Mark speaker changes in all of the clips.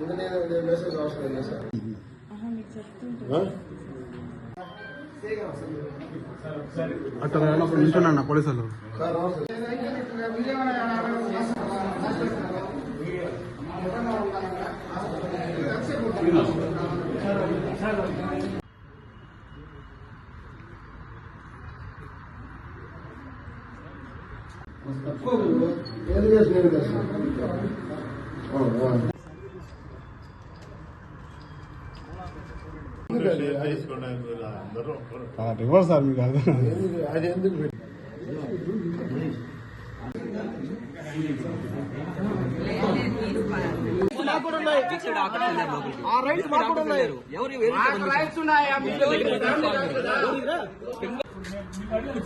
Speaker 1: ఇంకా నేను నేను మెసేజ్ అవసరం లేదు సార్
Speaker 2: అట్లా పోలీసు వాళ్ళు
Speaker 1: ఏది నేను చేసి
Speaker 2: రివర్స్ సార్ మీకు అర్థం కాదు.
Speaker 1: అది ఎందుకు పెట్టి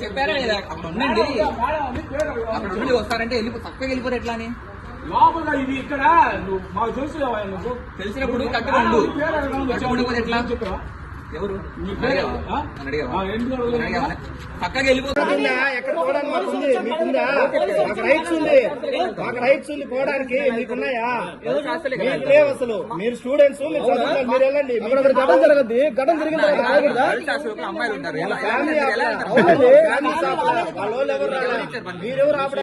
Speaker 3: చెప్పారా లేదా అక్కడ ఉండండి అక్కడ ఉండి వస్తారంటే చక్కగా వెళ్ళిపోరు ఎట్లా అని
Speaker 4: లోపల ఇది ఇక్కడ మాకు తెలుసు
Speaker 3: తెలిసినప్పుడు ఎట్లా
Speaker 4: చెప్పరా?
Speaker 3: ఎవరు? చక్కగా వెళ్ళిపోతారు
Speaker 5: ఎక్కడ పోవడానికి మీకుందా? మాకు రైట్స్ ఉంది. మాకు రైట్స్ ఉంది పోవడానికి. మీకున్నాయా? మీకు లేవు అసలు. మీరు స్టూడెంట్స్ మీరు చదువుతున్నారు మీరు వెళ్ళండి. ఘటన జరగద్ది. ఘటన జరిగిన. మీరెవరు ఆపలేదు.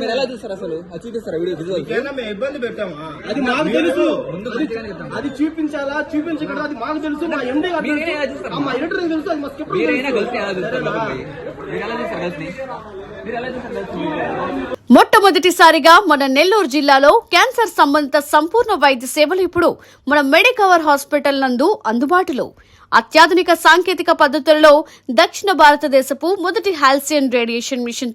Speaker 3: మీరు ఎలా చూస్తారు అసలు? చూపిస్తారా వీడియో
Speaker 5: ఇబ్బంది పెట్టామా
Speaker 6: అది మాకు తెలుసు. అది చూపించాలా? చూపించకూడదు అది మాకు తెలుసు. మా ఎండి? మా ఎడిటర్ తెలుసు. అది మా స్కిప్
Speaker 7: మొట్టమొదటిసారిగా మన నెల్లూరు జిల్లాలో క్యాన్సర్ సంబంధిత సంపూర్ణ వైద్య సేవలు ఇప్పుడు మన మెడికవర్ హాస్పిటల్ నందు అందుబాటులో. అత్యాధునిక సాంకేతిక పద్ధతులలో దక్షిణ భారతదేశపు మొదటి హాల్సియన్ రేడియేషన్ మిషన్